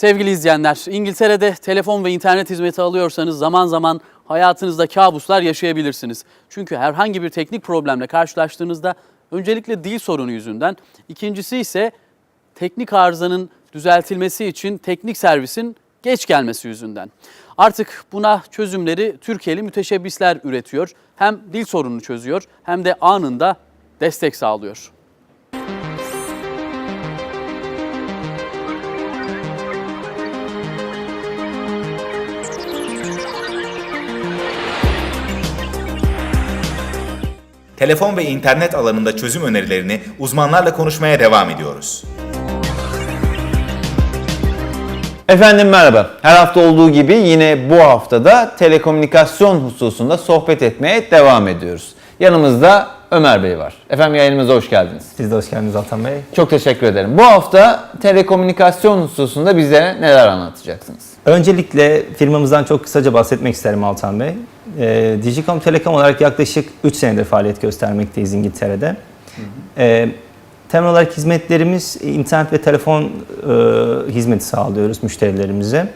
Sevgili izleyenler, İngiltere'de telefon ve internet hizmeti alıyorsanız zaman zaman hayatınızda kabuslar yaşayabilirsiniz. Çünkü herhangi bir teknik problemle karşılaştığınızda öncelikle dil sorunu yüzünden, ikincisi ise teknik arızanın düzeltilmesi için teknik servisin geç gelmesi yüzünden. Artık buna çözümleri Türkiye'li müteşebbisler üretiyor. Hem dil sorununu çözüyor hem de anında destek sağlıyor. Telefon ve internet alanında çözüm önerilerini uzmanlarla konuşmaya devam ediyoruz. Efendim merhaba. Her hafta olduğu gibi yine bu haftada telekomünikasyon hususunda sohbet etmeye devam ediyoruz. Yanımızda Ömer Bey var. Efendim yayınımıza hoş geldiniz. Siz de hoş geldiniz Altan Bey. Çok teşekkür ederim. Bu hafta telekomünikasyon hususunda bize neler anlatacaksınız? Öncelikle firmamızdan çok kısaca bahsetmek isterim Altan Bey. Ee, Digicom Telekom olarak yaklaşık 3 senedir faaliyet göstermekteyiz İngiltere'de. Ee, temel olarak hizmetlerimiz internet ve telefon e, hizmeti sağlıyoruz müşterilerimize.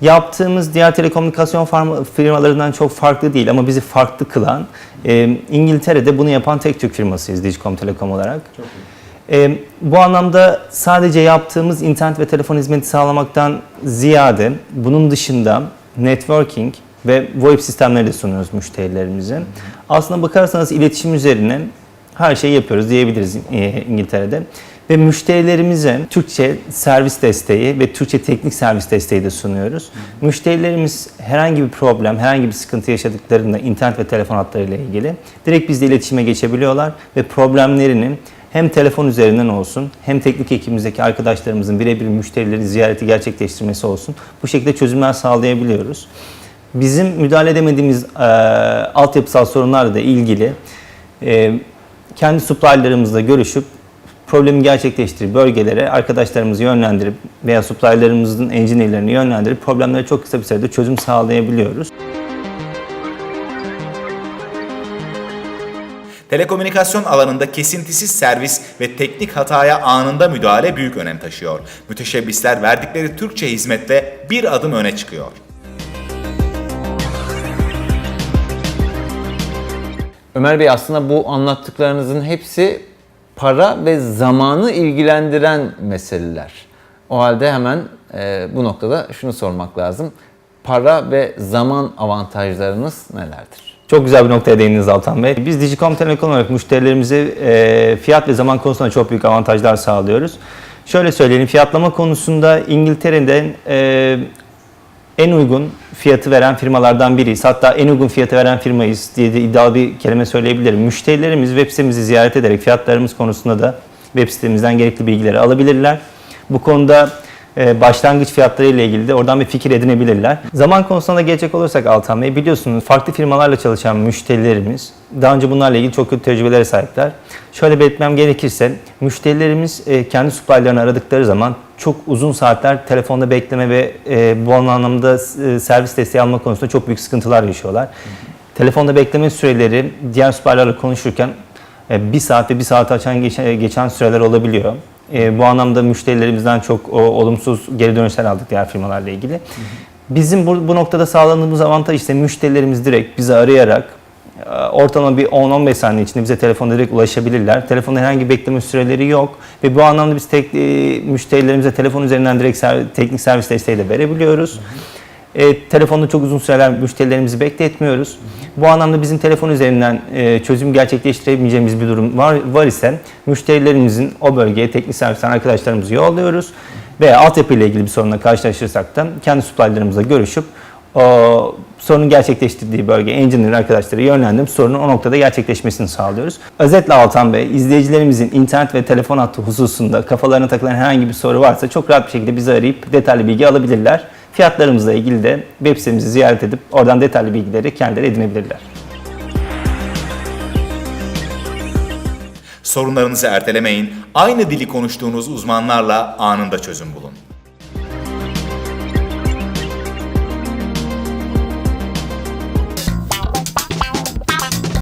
Yaptığımız diğer telekomünikasyon firmalarından çok farklı değil ama bizi farklı kılan e, İngiltere'de bunu yapan tek Türk firmasıyız Digicom Telekom olarak. E, bu anlamda sadece yaptığımız internet ve telefon hizmeti sağlamaktan ziyade bunun dışında networking ve VoIP sistemleri de sunuyoruz müşterilerimize. Aslında bakarsanız iletişim üzerine her şeyi yapıyoruz diyebiliriz e, İngiltere'de. Ve müşterilerimize Türkçe servis desteği ve Türkçe teknik servis desteği de sunuyoruz. Müşterilerimiz herhangi bir problem, herhangi bir sıkıntı yaşadıklarında internet ve telefon hatlarıyla ilgili direkt bizle iletişime geçebiliyorlar ve problemlerini hem telefon üzerinden olsun hem teknik ekibimizdeki arkadaşlarımızın birebir müşterileri ziyareti gerçekleştirmesi olsun bu şekilde çözümler sağlayabiliyoruz. Bizim müdahale edemediğimiz e, altyapısal sorunlarla da ilgili e, kendi supply'larımızla görüşüp problemi gerçekleştirip bölgelere arkadaşlarımızı yönlendirip veya supply'larımızın engineer'lerini yönlendirip problemlere çok kısa bir sürede çözüm sağlayabiliyoruz. Telekomünikasyon alanında kesintisiz servis ve teknik hataya anında müdahale büyük önem taşıyor. Müteşebbisler verdikleri Türkçe hizmetle bir adım öne çıkıyor. Ömer Bey aslında bu anlattıklarınızın hepsi para ve zamanı ilgilendiren meseleler. O halde hemen e, bu noktada şunu sormak lazım. Para ve zaman avantajlarınız nelerdir? Çok güzel bir noktaya değindiniz Altan Bey. Biz Digicom Telekom olarak müşterilerimize e, fiyat ve zaman konusunda çok büyük avantajlar sağlıyoruz. Şöyle söyleyelim, fiyatlama konusunda İngiltere'de e, en uygun fiyatı veren firmalardan biriyiz. Hatta en uygun fiyatı veren firmayız diye de iddialı bir kelime söyleyebilirim. Müşterilerimiz web sitemizi ziyaret ederek fiyatlarımız konusunda da web sitemizden gerekli bilgileri alabilirler. Bu konuda başlangıç fiyatları ile ilgili de oradan bir fikir edinebilirler. Zaman konusuna da gelecek olursak Altan Bey biliyorsunuz farklı firmalarla çalışan müşterilerimiz daha önce bunlarla ilgili çok kötü tecrübelere sahipler. Şöyle belirtmem gerekirse müşterilerimiz e, kendi supply'larını aradıkları zaman çok uzun saatler telefonda bekleme ve e, bu anlamda e, servis desteği alma konusunda çok büyük sıkıntılar yaşıyorlar. Telefonda bekleme süreleri diğer supply'larla konuşurken e, bir saat ve bir saat açan geçen, geçen süreler olabiliyor. E, bu anlamda müşterilerimizden çok o, olumsuz geri dönüşler aldık diğer firmalarla ilgili. Bizim bu, bu noktada sağladığımız avantaj işte müşterilerimiz direkt bizi arayarak e, ortalama bir 10-15 saniye içinde bize telefonda direkt ulaşabilirler. Telefonda herhangi bir bekleme süreleri yok ve bu anlamda biz tek, e, müşterilerimize telefon üzerinden direkt servis- teknik servis desteği de verebiliyoruz. E, telefonda çok uzun süreler müşterilerimizi bekletmiyoruz. Bu anlamda bizim telefon üzerinden e, çözüm gerçekleştiremeyeceğimiz bir durum var, var ise müşterilerimizin o bölgeye teknik servisten arkadaşlarımızı yolluyoruz veya altyapı ile ilgili bir sorunla karşılaşırsak da kendi supply'larımızla görüşüp o sorunun gerçekleştirdiği bölge engineer arkadaşları yönlendirip sorunun o noktada gerçekleşmesini sağlıyoruz. Özetle Altan Bey, izleyicilerimizin internet ve telefon hattı hususunda kafalarına takılan herhangi bir soru varsa çok rahat bir şekilde bizi arayıp detaylı bilgi alabilirler. Fiyatlarımızla ilgili de web sitemizi ziyaret edip oradan detaylı bilgileri kendileri edinebilirler. Sorunlarınızı ertelemeyin, aynı dili konuştuğunuz uzmanlarla anında çözüm bulun.